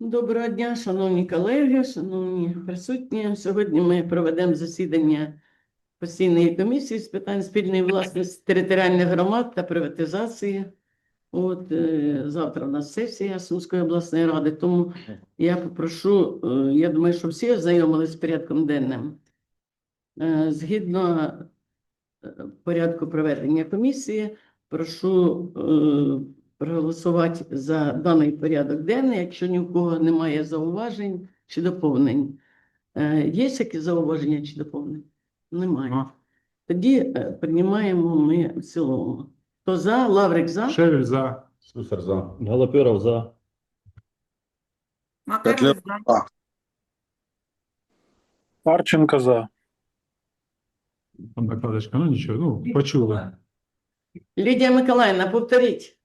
Доброго дня, шановні колеги, шановні присутні. Сьогодні ми проведемо засідання постійної комісії з питань спільної власності територіальних громад та приватизації. От е, завтра у нас сесія Сумської обласної ради, тому я попрошу, е, я думаю, що всі ознайомились з порядком денним. Е, Згідно порядку проведення комісії, прошу проголосувати за даний порядок денний, якщо ні в кого немає зауважень чи доповнень. Е, Є які зауваження чи доповнення? Немає. Нема. Тоді е, приймаємо ми в цілому. Хто за? Лаврик за? Шевель за. Слюсар за. Галаперов за. Макаров за. Харченко за. Там накладочка, ну нічого, ну, почули. Лідія Миколаївна, повторіть.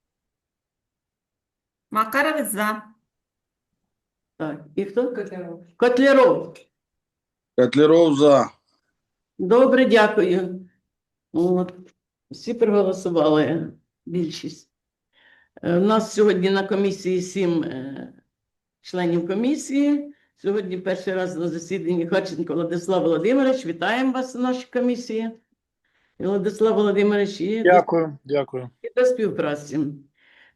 Макаровець за. Так, і хто? Котляров. Котляров. Котлеров за. Добре, дякую. От. Всі проголосували більшість. Е, У нас сьогодні на комісії сім е, членів комісії. Сьогодні перший раз на засіданні Харченко Владислав Володимирович. Вітаємо вас у нашій комісії. Владислав Володимирович, і, до- Дякую, дякую, і до співпраці.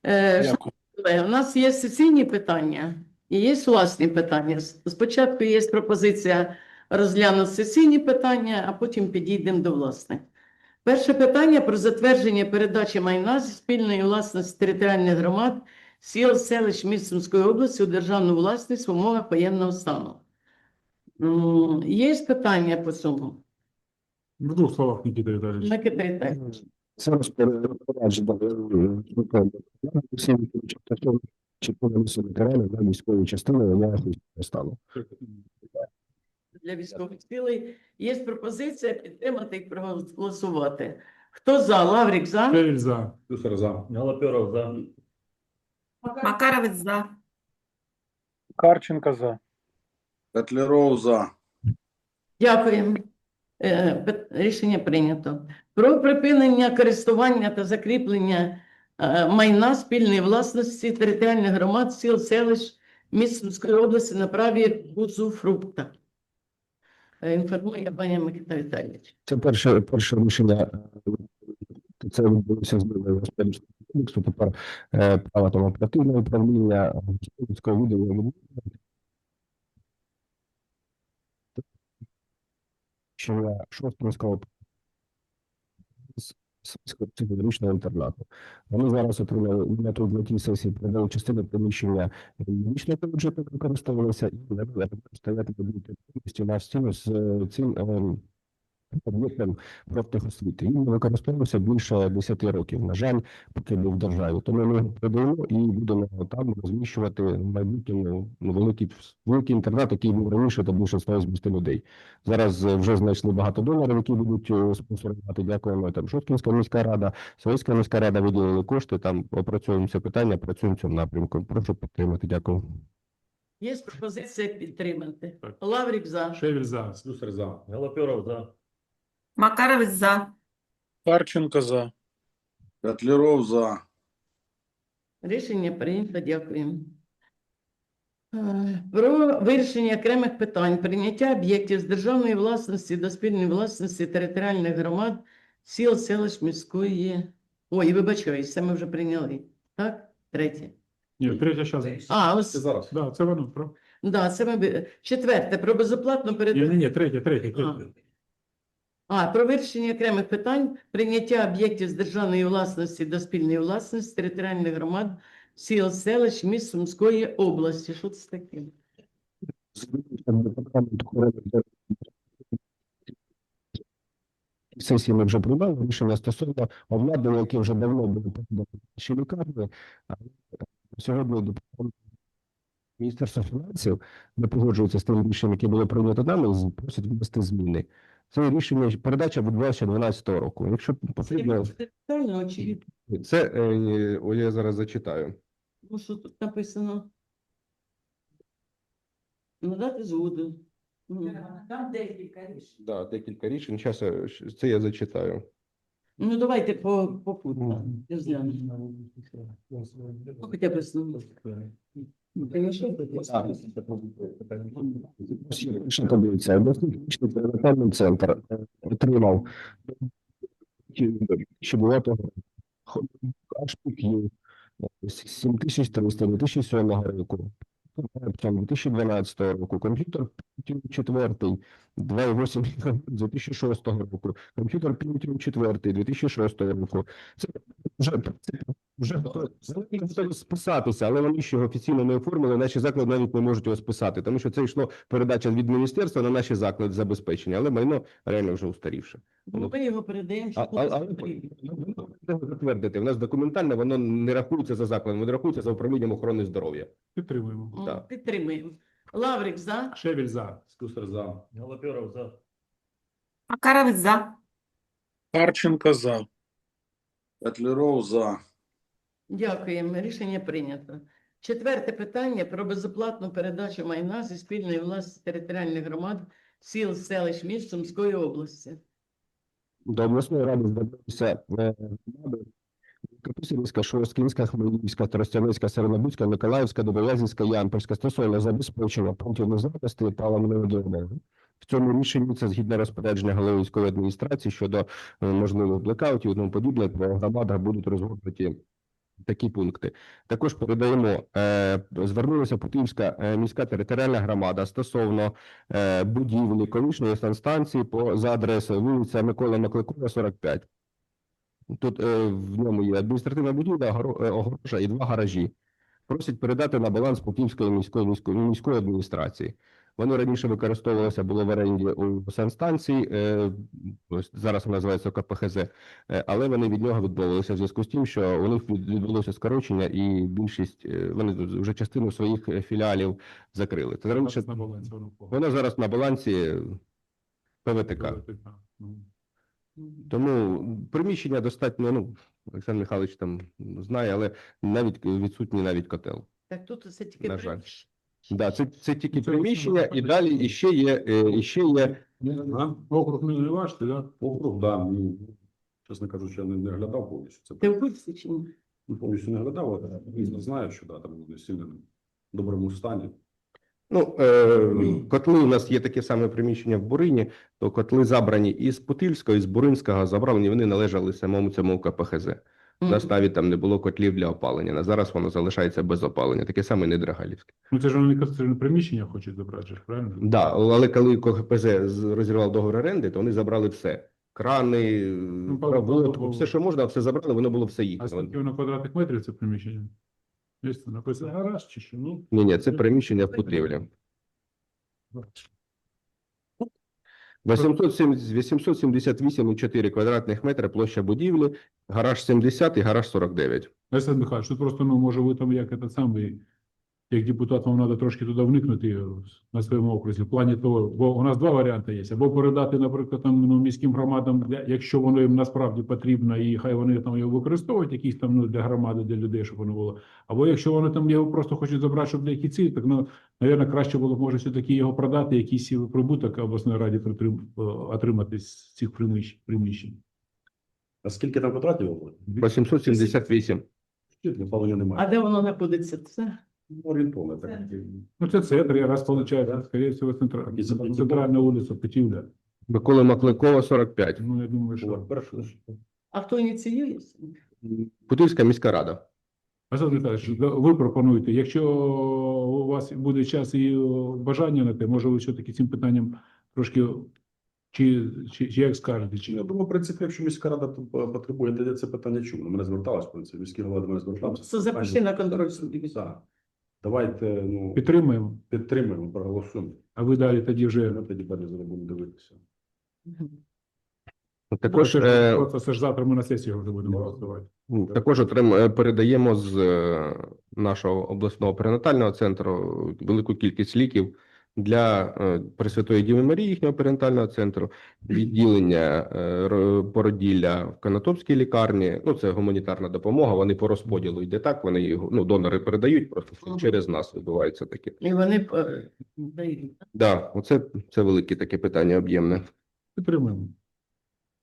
Е, дякую. Колеги, у нас є сесійні питання і є власні питання. Спочатку є пропозиція розглянути сесійні питання, а потім підійдемо до власних. Перше питання про затвердження передачі майна зі спільної власності територіальних громад сіл, селищ міст Сумської області у державну власність в умовах воєнного стану. Є питання по цьому? В двох словах, Нікіта Віталійович. Микита Віталійович. Це розпорядження всім повністю ветеранів на військовій частини воєнного стану. для військових цілей. Є пропозиція підтримати і проголосувати. Хто за? Лаврік за? Шевель за. Слюсар за. Галаперов за. Макаровець за. Харченко за. Котлеров за. Дякуємо. Е, Рішення прийнято. Про припинення користування та закріплення е, майна спільної власності територіальних громад сіл, селищ міст Сумської області на праві узуфрукта. Е, Інформує пані Микита Віталійович. Це перше, перше рішення. Це відбулося господарського кодексу. Тепер право там оперативного управління господарського що Шостинського психологічного інтернату. Вони зараз отримали тут на тій сесії передали частину приміщення медичного бюджету, яке використовувалося, і не стояти повністю на стіну з е, цим ем, об'єктом профтехосвіти. Він використовувався більше 10 років. На жаль, поки був в державі. Тому ми його продаємо і будемо там розміщувати в майбутньому великий, великий інтернат, який був раніше, та більше 180 людей. Зараз е, вже знайшли багато донорів, які будуть е, спонсорувати. Дякуємо. Там Шоткінська міська рада, Совєтська міська рада виділили кошти. Там опрацьуємо це питання, працюємо в цьому напрямку. Прошу підтримати. Дякую. Є пропозиція підтримати. Так. Лаврік за. Шевель за. Слюсар за. Галаперов за. Макаровець за. Харченко за. Котлеров за. Рішення прийнято, дякуємо. Е, Про вирішення окремих питань, прийняття об'єктів з державної власності до спільної власності територіальних громад, сіл, селищ міської. Ой, вибачаюсь, це ми вже прийняли. Так? Третє. Ні, третя зараз. А, Це ось, зараз. Да, це воно. Про... да, це ми... Четверте, про безоплатну Ні, передачу. ні, ні, третя, третя. третя. А, про вирішення окремих питань, прийняття об'єктів з державної власності до спільної власності територіальних громад, сіл, селищ, міст Сумської області. Що це таке? Сесії ми вже приймали рішення стосовно обладнання, яке вже давно було передано лікарні. Сьогодні Міністерства фінансів не погоджується з тим рішенням, яке було прийнято нами, з- просить ввести зміни. Це рішення передача відбулася 2012 року. Якщо потрібно, Детально чи Це е, о, я зараз зачитаю. ну, що тут написано? Надати згоду. Мгм. Там декілька рішень. Да, декілька рішень. Зараз це я зачитаю. Ну, давайте по, по пунктам. Ну, Хоча б основне. Перинатальний центр отримав що було того аж 7300 2007 року. 2012 року комп'ютер Pentium 4 2,8 2006 року, комп'ютер Pentium 4 2006 року. Це вже вже готові списатися, але вони ще його офіційно не оформили. Наші заклади навіть не можуть його списати, тому що це йшло передача від міністерства на наші заклади забезпечення, але майно реально вже устарівше. Ну, Ми його передаємо, що затвердити. У нас документально воно не рахується за закладом, воно рахується за управлінням охорони здоров'я. Підтримуємо. Так. Підтримуємо. Лаврик за. Шевель за. Слюсар за. Голоперов за. Макаровець за. Харченко за. Котляров за. Дякуємо. Рішення прийнято. Четверте питання про безоплатну передачу майна зі спільної власності територіальних громад сіл, селищ, міст Сумської області. До обласної ради звернулися е, громади Капусинська, Шороскінська, Хмельницька, Тростянецька, Сернобудська, Миколаївська, Добов'язівська, Ямпольська стосовно забезпечення пунктів незахисту паливної допомоги. В цьому рішенні це згідно розпорядження голови військової адміністрації щодо е, можливих блекаутів і тому подібне, по громадах будуть розгорнуті такі пункти. Також передаємо, е, звернулася Путівська е, міська територіальна громада стосовно е, будівлі колишньої санстанції по за адресою вулиця Микола Макликова, 45. Тут в ньому є адміністративна будівля, горо- огорожа і два гаражі. Просять передати на баланс Путівської міської міської, міської адміністрації. Воно раніше використовувалося було в оренді у санстанції, е, ось зараз воно називається КПХЗ, е, але вони від нього відмовилися в зв'язку з тим, що у них відбулося скорочення, і більшість е, вони вже частину своїх філіалів закрили. Це раніше Зараз на балансі воно зараз на балансі ПВТК. Ну, Тому приміщення достатньо, ну, Олександр Михайлович там знає, але навіть відсутній навіть котел. Так тут це тільки На жаль. при- Да, це, це тільки це приміщення, і далі іще є, е, іще є. А? Округ не не да? Округ, да, мені, чесно кажучи, я не, не глядав повністю. Це Ти в курсі чи ні? ну, повністю не глядав, але різно знаю, що да, там вони сильно в доброму стані. Ну, е, котли у нас є таке саме приміщення в Бурині, то котли забрані із Путильського, із Буринського забрані, вони належали самому цьому КПХЗ. У нас навіть там не було котлів для опалення. На зараз воно залишається без опалення, таке саме недрагалівське. Ну це ж вони це ж не приміщення хочуть забрати, правильно? Да, але коли КПЗ з- розірвав договор оренди, то вони забрали все. Крани, Ну, проводку, все, що можна, все забрали, воно було все А скільки воно квадратних метрів це приміщення? Десь написано гараж чи що? Ну, Ні, ні, це приміщення в Путрівлі. 878,4 квадратних метри площа будівлі, гараж 70 і гараж 49. Олександр Михайлович, тут просто, ну, може, ви там як це самий, як депутат, вам треба трошки туди вникнути на своєму окрузі, в плані того, бо у нас два варіанти є. Або передати, наприклад, там, ну, міським громадам, для- якщо воно їм насправді потрібно, і хай вони там його використовують, якісь там, ну, для громади, для людей, щоб воно було. Або якщо вони там його просто хочуть забрати, щоб деякі ці, так, ну, Навірно, краще було б, може, все-таки його продати, якийсь прибуток обласної раді притрим- е, отримати з цих приміщень. приміщень. А скільки там було? 878. Чуть Опалення А немає. де воно знаходиться? Це? Орієнтовно. Так. Ну, це центр, я раз виходить, скоріше всього, центра... Центральна вулиця Петівля. Миколи Макликова, 45. Ну, я думаю, що... А хто ініціює? Путильська міська рада. Олександр Михайлович, ви пропонуєте, якщо у вас буде час і бажання на те, може ви все-таки цим питанням трошки, чи, чи, чи як скажете, Чи... Я думаю, в принципі, якщо міська рада потребує, я це питання. До мене зверталась, в принципі, міські голова до мене зверталися. Це запиши на контроль собі. Так. Давайте ну, Підтримуємо, Підтримуємо, проголосуємо. а ви далі тоді вже... Ми тоді далі будемо дивитися. Також, Просто е, це, це ж завтра ми на сесії вже будемо голосувати. Ну, Також отрим... е, передаємо з е, нашого обласного перинатального центру велику кількість ліків для е, Пресвятої Діви Марії, їхнього перинатального центру, відділення е, породілля в Канатопській лікарні. Ну, це гуманітарна допомога. Вони по розподілу йде так. Вони його ну, донори передають, просто через нас відбувається таке. І вони е, дають. Да, оце це велике таке питання об'ємне. Підтримуємо.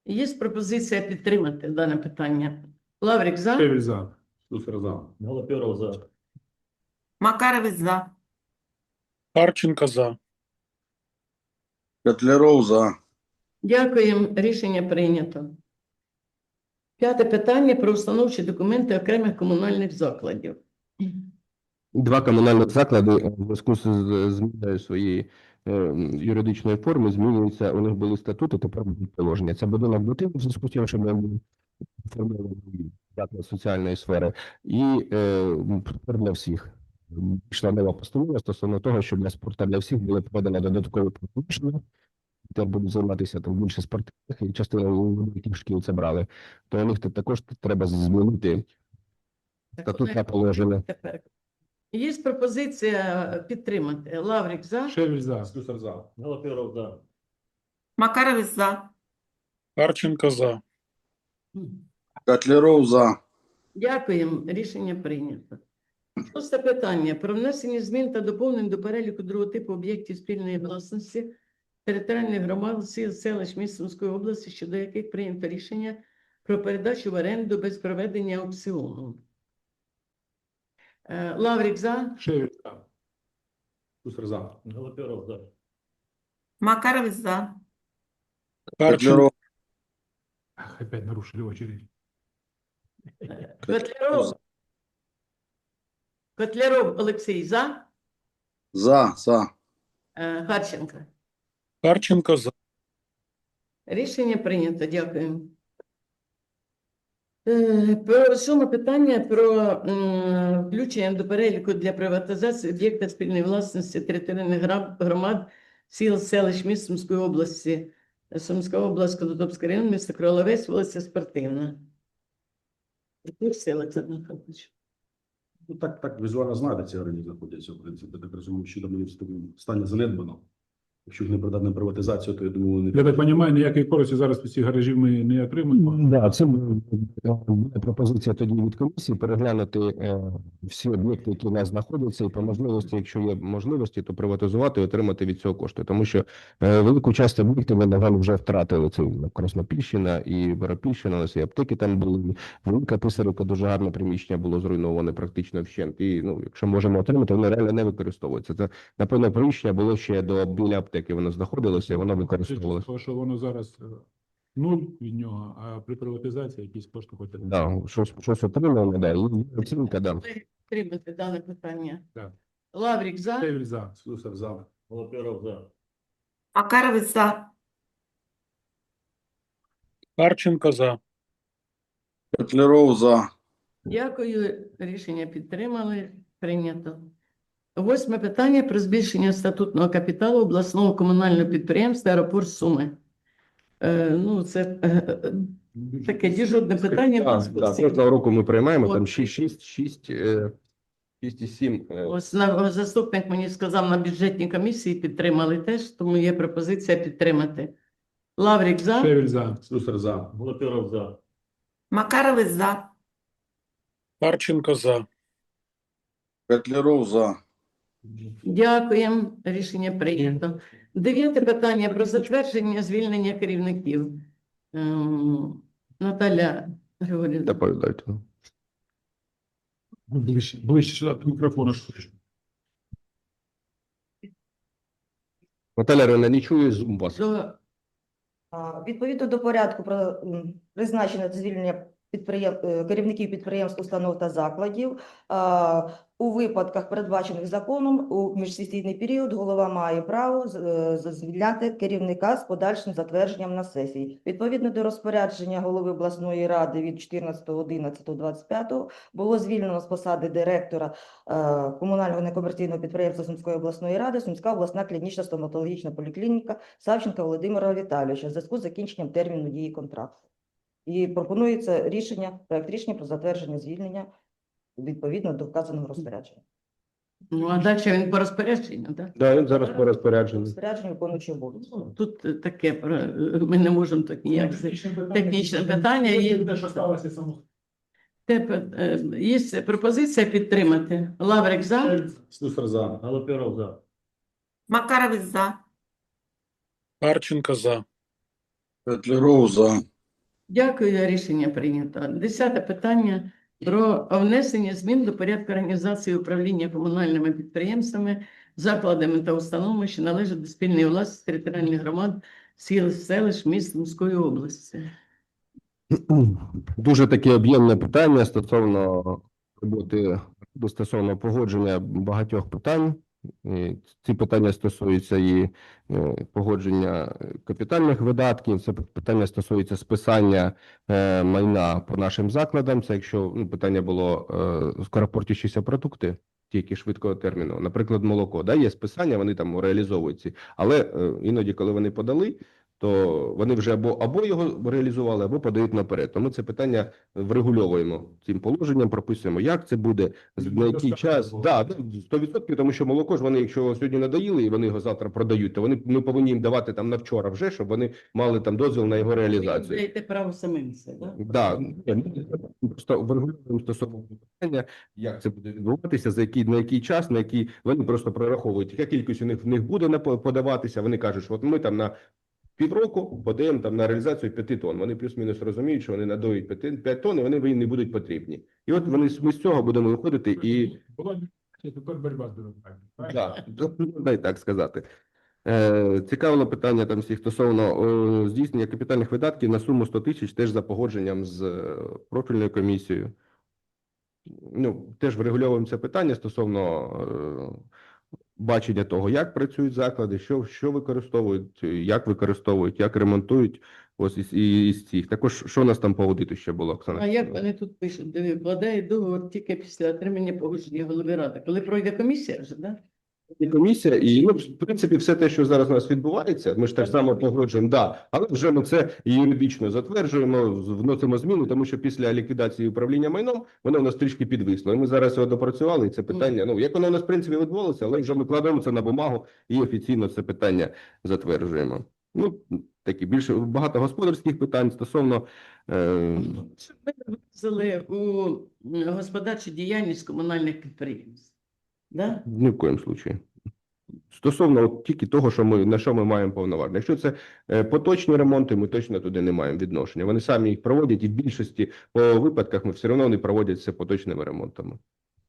Є пропозиція підтримати дане питання. Лаврик за. Шевель за. Слюсар за. Голоперов за. Макаровець за. Харченко за. Котляров за. Дякуємо. Рішення прийнято. П'яте питання про установчі документи окремих комунальних закладів. Два комунальних заклади е, в зв'язку з зміною своєї е, юридичної форми змінюються. У них були статути, тепер будуть положення. Це будинок дитини в зв'язку з тим, що ми були формований заклад соціальної сфери, і е, тепер для всіх. Пішла нова постанова стосовно того, що для спорту для всіх були проведені додаткові порушення. Тепер будуть займатися там більше спортивних, і частина великих шкіл це брали. То у них також треба змінити статутне положення. Є пропозиція підтримати. Лаврик за. Шевель за. Слюсар за. Голоперов за. Макаровець за. Харченко за. Котляров за. Дякуємо. Рішення прийнято. Шосте питання про внесення змін та доповнень до переліку другого типу об'єктів спільної власності територіальних громад сіл селищ міст Сумської області, щодо яких прийнято рішення про передачу в оренду без проведення аукціону. Е, Лаврик за. Шевель за. Слюсар за. Голоперов за. Макаровець за. Котляров. Ах, Опять нарушили очередь. Котляров. Котляров Олексій за. За. За. Е, Харченко. Харченко за. Рішення прийнято. Дякую. Е, сьоме питання про м, включення до переліку для приватизації об'єкта спільної власності територіальних громад сіл, селищ, міст Сумської області. Сумська область, Конотопський район, місто Кроловець, вулиця Спортивна. Яких сил, Олександр Михайлович? Ну так, так візуально знаєте, ці знаходяться, в принципі. Так розумію, що там стані занедбано. Якщо їх не продати на приватизацію, то я думаю, вони Я так розумію, ніякої користі зараз від цих гаражів ми не отримаємо. Да, це буде пропозиція тоді від комісії переглянути е, всі об'єкти, які у нас знаходяться, і по можливості, якщо є можливості, то приватизувати і отримати від цього кошти. Тому що е, велику частину об'єктів ми, на жаль, вже втратили. Це Краснопільщина і Боропільщина, у нас і аптеки там були. Велика писарівка, дуже гарне приміщення було зруйноване практично вщент. І ну, якщо можемо отримати, воно реально не використовується. Це напевно приміщення було ще до біля аптеки. Воно знаходилося, і воно використовувалося. Тому що воно зараз е, нуль від нього, а при приватизації якісь кошти хоч. Да, щось, щось отримали, да, оцінка, да. Ви підтримуєте дане питання. Так. Лаврик за. Шевель за. Слюсар за. Голоперов за. Макаровець за. Харченко за. Котляров за. Дякую. Рішення підтримали. Прийнято. Восьме питання про збільшення статутного капіталу обласного комунального підприємства Аеропорт Суми. Е, ну, це е, е, таке діжурне питання. Так, так, кожного року ми приймаємо там От. 6, 6, 6, 6 і 7. Ось на, заступник мені сказав на бюджетній комісії підтримали теж, тому є пропозиція підтримати. Лаврик за. Шевель за. Слюсар за. Голоперов за. Макаровець за. Харченко за. Котляров за. Дякуємо. Рішення прийнято. Дев'яте питання про затвердження звільнення керівників. Ем, Наталя Григорівна. Доповідайте. Ближче, ближче сюди до мікрофона. Наталя Рена, не чую Zoom вас. До А, Відповідно до порядку про м, призначення та звільнення підприєм... е, керівників підприємств, установ та закладів, у випадках, передбачених законом, у міжсесійний період голова має право е, звільняти керівника з подальшим затвердженням на сесії. Відповідно до розпорядження голови обласної ради від 14.11.25 було звільнено з посади директора е, комунального некомерційного підприємства Сумської обласної ради Сумська обласна клінічна стоматологічна поліклініка Савченка Володимира Віталійовича в зв'язку з закінченням терміну дії контракту. І пропонується рішення, проект рішення про затвердження звільнення відповідно до вказаного розпорядження. ну, а далі він по розпорядженню, так? Да, він зараз по розпорядженню. Розпорядження виконуючого обов'язки. Ну, тут е, таке про- е, ми не можемо так ніяк. з- Технічне питання є. Те, що сталося само. Тепер е, є пропозиція підтримати. Лаврик за. Слюсар за. Голоперов за. Макаровець за. Харченко за. Котляров за. Дякую, рішення прийнято. Десяте питання. про внесення змін до порядку організації управління комунальними підприємствами, закладами та установами, що належать до спільної власності територіальних громад сіл, селищ, міст Сумської області. Дуже таке об'ємне питання стосовно роботи стосовно погодження багатьох питань. Ці питання стосуються і е, погодження капітальних видатків. Це питання стосується списання е, майна по нашим закладам. Це якщо ну, питання було е, скоропортящіся продукти, ті, які швидкого терміну, наприклад, молоко, да, є списання, вони там реалізовуються, але іноді, коли вони подали, то вони вже або або його реалізували, або подають наперед. Тому це питання врегульовуємо цим положенням, прописуємо, як це буде, з- на який час. Да, да, 100%, тому що молоко ж вони, якщо сьогодні надоїли і вони його завтра продають, то вони ми повинні їм давати там на вчора вже, щоб вони мали там дозвіл на його Ви реалізацію. даєте право самим це, да? Да, ну, просто врегулюємо стосовно питання, як це буде відбуватися, за який на який час, на який вони просто прораховують, яка кількість у них в них буде на подаватися. Вони кажуть, що от ми там на півроку подаємо там на реалізацію 5 тонн. Вони плюс-мінус розуміють, що вони надоють 5, 5 тонн, і вони їм не будуть потрібні. І от вони ми з цього будемо виходити і тепер боротьба з бюрократією. Дай так сказати. Е, цікавило питання там всіх стосовно е, здійснення капітальних видатків на суму 100 тисяч теж за погодженням з е, профільною комісією. Ну, теж врегульовуємо це питання стосовно е, бачення того, як працюють заклади, що, що використовують, як використовують, як ремонтують. Ось із, із цих. Також що у нас там по аудиту ще було, Оксана? А як вони тут пишуть, вкладає договор тільки після отримання погодження голови ради? Коли пройде комісія вже, да? І комісія, і ну, в принципі, все те, що зараз у нас відбувається, ми ж так само погоджуємо, да, але вже ми це юридично затверджуємо, вносимо зміни, тому що після ліквідації управління майном воно у нас трішки підвисло. І ми зараз його допрацювали, і це питання. Ну як воно у нас в принципі відбувалося, але вже ми кладемо це на бумагу і офіційно це питання затверджуємо. Ну такі більше багато господарських питань стосовно е, Ми вивезли у господарчу діяльність комунальних підприємств. Да? Ні в коєму случаї. Стосовно от тільки того, що ми на що ми маємо повноваження. Якщо це е, поточні ремонти, ми точно туди не маємо відношення. Вони самі їх проводять, і в більшості по випадках ми все одно вони проводять це поточними ремонтами.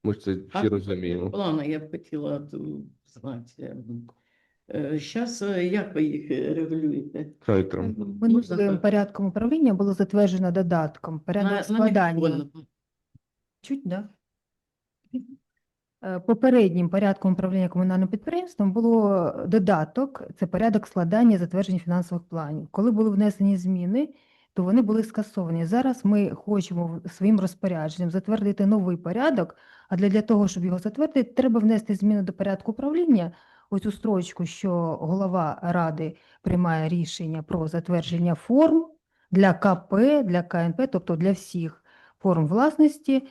Ми ж це всі А розуміємо. Плани я б хотіла ту знати. Зараз як ви їх е, регулюєте? Хай Минулим порядком управління було затверджено додатком порядок складання. мікрофон. Чуть, да? Е, Попереднім порядком управління комунальним підприємством було додаток, це порядок складання і затвердження фінансових планів. Коли були внесені зміни, то вони були скасовані. Зараз ми хочемо своїм розпорядженням затвердити новий порядок, а для, того, щоб його затвердити, треба внести зміни до порядку управління. У строчку, що голова ради приймає рішення про затвердження форм для КП, для КНП, тобто для всіх форм власності, е,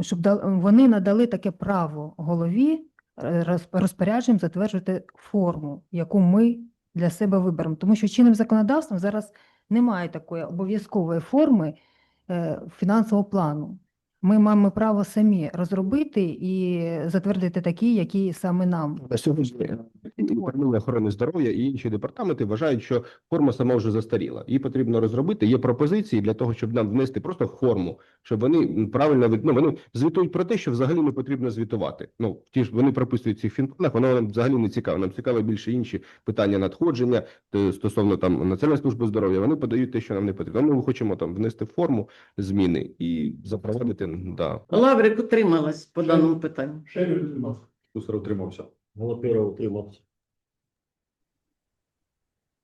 щоб вони надали таке право голові е, розпорядженням затверджувати форму, яку ми для себе виберемо. Тому що чинним законодавством зараз немає такої обов'язкової форми е, фінансового плану. Ми маємо право самі розробити і затвердити такі, які саме нам. На сьогодні управління охорони здоров'я і інші департаменти вважають, що форма сама вже застаріла. Її потрібно розробити. Є пропозиції для того, щоб нам внести просто форму, щоб вони правильно від... ну, вони звітують про те, що взагалі не потрібно звітувати. Ну ті ж вони прописують цих фінпланах, воно нам взагалі не цікаво. Нам цікаво більше інші питання надходження е, стосовно там Національної служби здоров'я. Вони подають те, що нам не потрібно. Ми хочемо там внести форму зміни і запровадити. Да. Лаврик утрималась по даному питанню. Ще не підтримав. Утримався. Голопера утримався.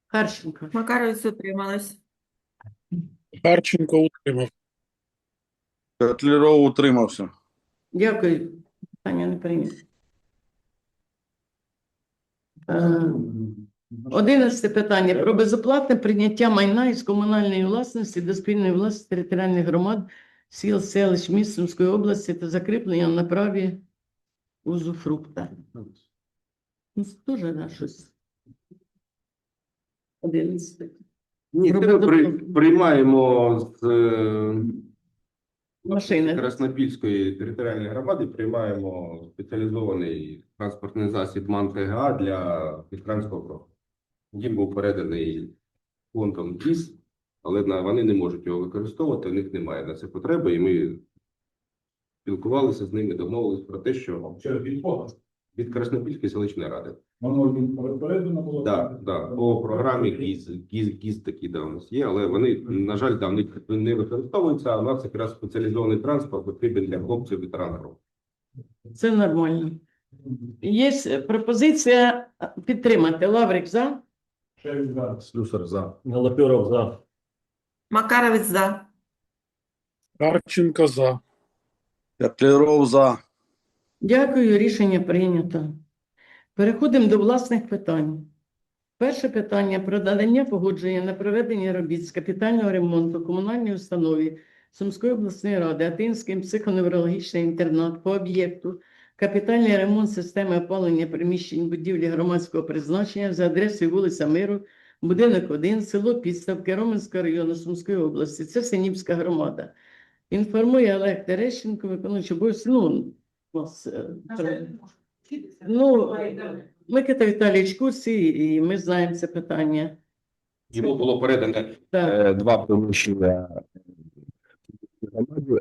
Харченко. Макаровець утрималась. Харченко утримав. Котляров утримався. Дякую. Питання не прийнято. Е, Одинадцяте питання про безоплатне прийняття майна із комунальної власності до спільної власності територіальних громад сіл, селищ, міст Сумської області та закріплення на праві узуфрукта. Ну, це теж да, щось. Одинадцяте. Ні, Про це ми при, приймаємо з е, Машини. Краснопільської територіальної громади приймаємо спеціалізований транспортний засіб МАН ТГА для Підкранського округу. Їм був переданий фондом ДІС, але вони не можуть його використовувати, у них немає на це потреби, і ми спілкувалися з ними, домовились про те, що Через відпога. від Краснопільської селищної ради. Воно передано було. Так, да, по програмі ГІЗ, ГІЗ, ГІЗ такі да, у нас є, але вони, на жаль, да, не, не використовуються, а у нас якраз спеціалізований транспорт потрібен для хлопців ветеранів. Це нормально. Є пропозиція підтримати. Лаврик за. Шевель за. Слюсар за. Голоперов за. Макаровець за. Харченко за. Котлеров за. Дякую, рішення прийнято. Переходимо до власних питань. Перше питання про надання погодження на проведення робіт з капітального ремонту комунальній установі Сумської обласної ради Атинський психоневрологічний інтернат по об'єкту капітальний ремонт системи опалення приміщень будівлі громадського призначення за адресою вулиця Миру, будинок 1, село Підставки Роменського району Сумської області. Це Синівська громада. Інформує Олег Терещенко, виконуючий обов'язки. Ну, нас, е, Ну, Микита Віталійович курсі, і ми знаємо це питання. Йому було передане Так, Е, Два приміщення громаді,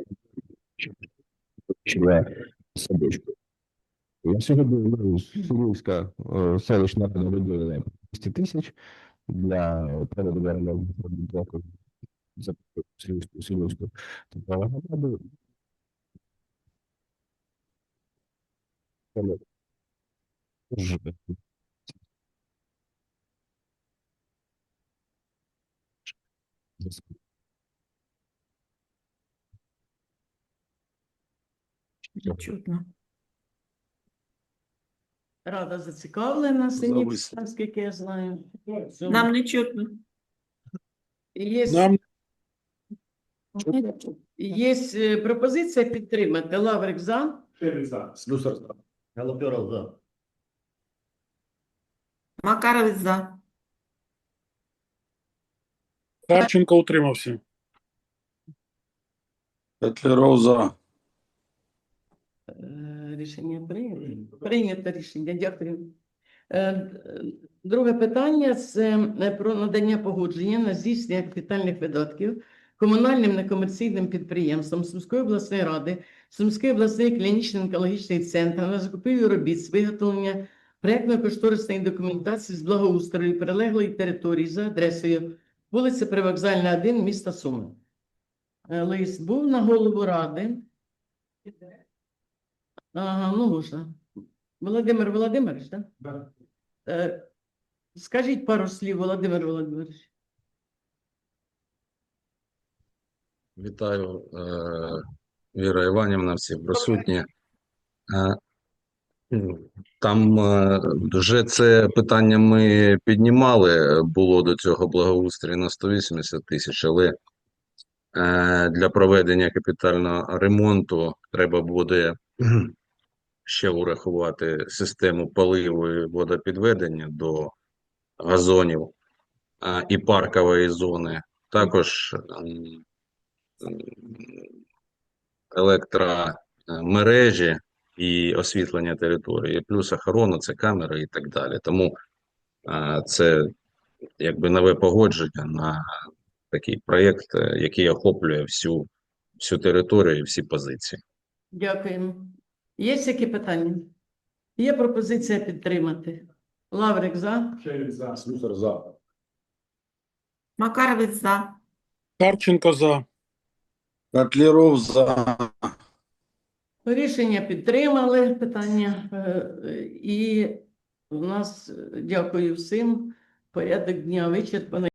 садочку. На сьогодні Сумівська е, селищна рада виділила 200 тисяч для передбачення блоку за Сумівську Сумівську громаду. Тому, ж, Чутно. Рада зацікавлена, Синівська, наскільки я знаю. Нам не чутно. Є, Нам є е, пропозиція підтримати. Лаврик за. Слюсар за. Голоперов за. Макаровець за. Харченко утримався. Котлеров за. Рішення прийнято. Прийнято рішення, дякую. Е, е, Друге питання це е, про надання погодження на здійснення капітальних видатків комунальним некомерційним підприємством Сумської обласної ради, Сумський обласний клінічний онкологічний центр на закупівлю робіт з виготовлення проєктно-кошторисної документації з благоустрою прилеглої території за адресою вулиця Привокзальна, 1, міста Суми. Лист був на голову ради. Ага, ну можна. Володимир Володимирович, так? Да. Е, Скажіть пару слів, Володимир Володимирович. Вітаю, е, Віра Іванівна, всі присутні. Е, Там е, вже це питання ми піднімали, було до цього благоустрій на 180 тисяч, але е, для проведення капітального ремонту треба буде ще урахувати систему поливу і водопідведення до газонів е, і паркової зони. Також електромережі і освітлення території, плюс охорона, це камери і так далі. Тому а, це якби нове погодження на такий проєкт, е, який охоплює всю, всю територію і всі позиції. Дякуємо. Є які питання? Є пропозиція підтримати. Лаврик за. Шевель за. Слюсар за. Макаровець за. Харченко за. Котлеров за. Рішення підтримали питання. е, І у нас, е, дякую всім. Порядок дня вичерпаний.